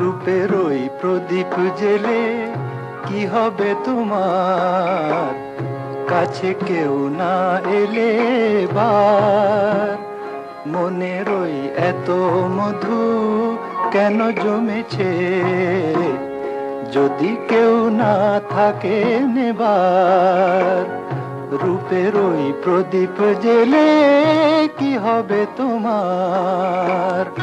রূপের ওই প্রদীপ জেলে কি হবে তোমার? কাছে কেউ না এলে বার। মনের ওই এত মধু কেন জমেছে? যদি কেউ না থাকে নেবার, রূপের ওই প্রদীপ জেলে কি হবে তোমার?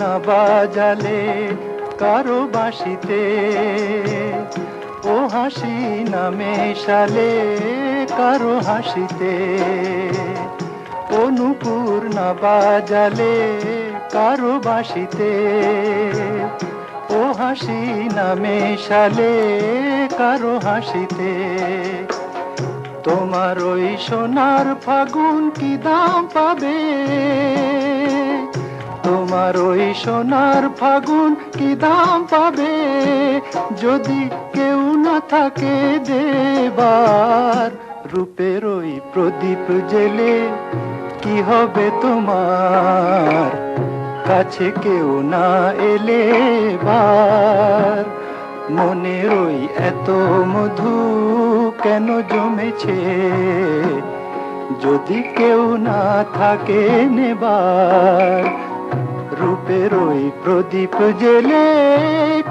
না বাজালে কারও বাসিতে ও হাসি না মেশালে কারও হাসিতে। অনুপুর না বাজালে কারও বাসিতে ও হাসি না মেশালে কারও হাসিতে। তোমার ওই সোনার ফাগুন কি দাম পাবে? তোমার ওই সোনার ফাগুন কি দাম পাবে? যদি কেউ না থাকে দেবার, রূপের ওই প্রদীপ জেলে কি হবে তোমার? কাছে কেউ না এলে বার। মনের ওই এত মধু কেন জমেছে? যদি কেউ না থাকে নেবার রূপের ওই প্রদীপ জেলে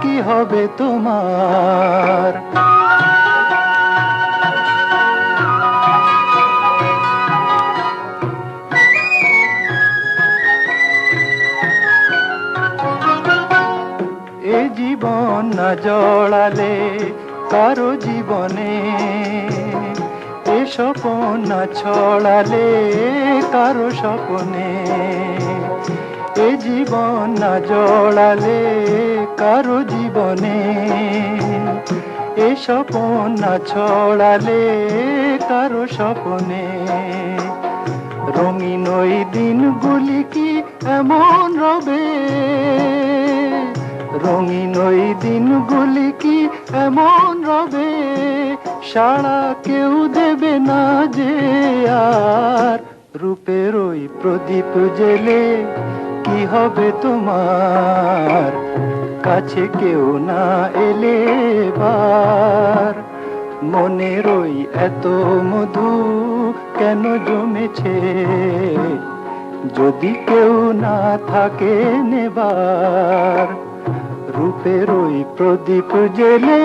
কি হবে তোমার? এ জীবন না জড়ালে কারও জীবনে, এ স্বপন না ছড়ালে কারও স্বপনে। এ জীবন না জড়ালে কারও জীবনে। এ স্বপন না ছড়ালে কারও স্বপনে। রঙিন ওই দিনগুলি কি এমন রবে? রঙিন ওই দিনগুলি কি এমন রবে? সাড়া কেউ দেবে না যে আর। রূপের ওই প্রদীপ জেলে কি হবে তোমার? কাছে কেউ না এলে বার মনের ওই এত মধু কেন জমেছে? যদি কেউ না থাকে নেবার, রূপের ওই প্রদীপ জেলে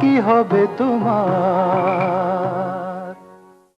কি হবে তোমার?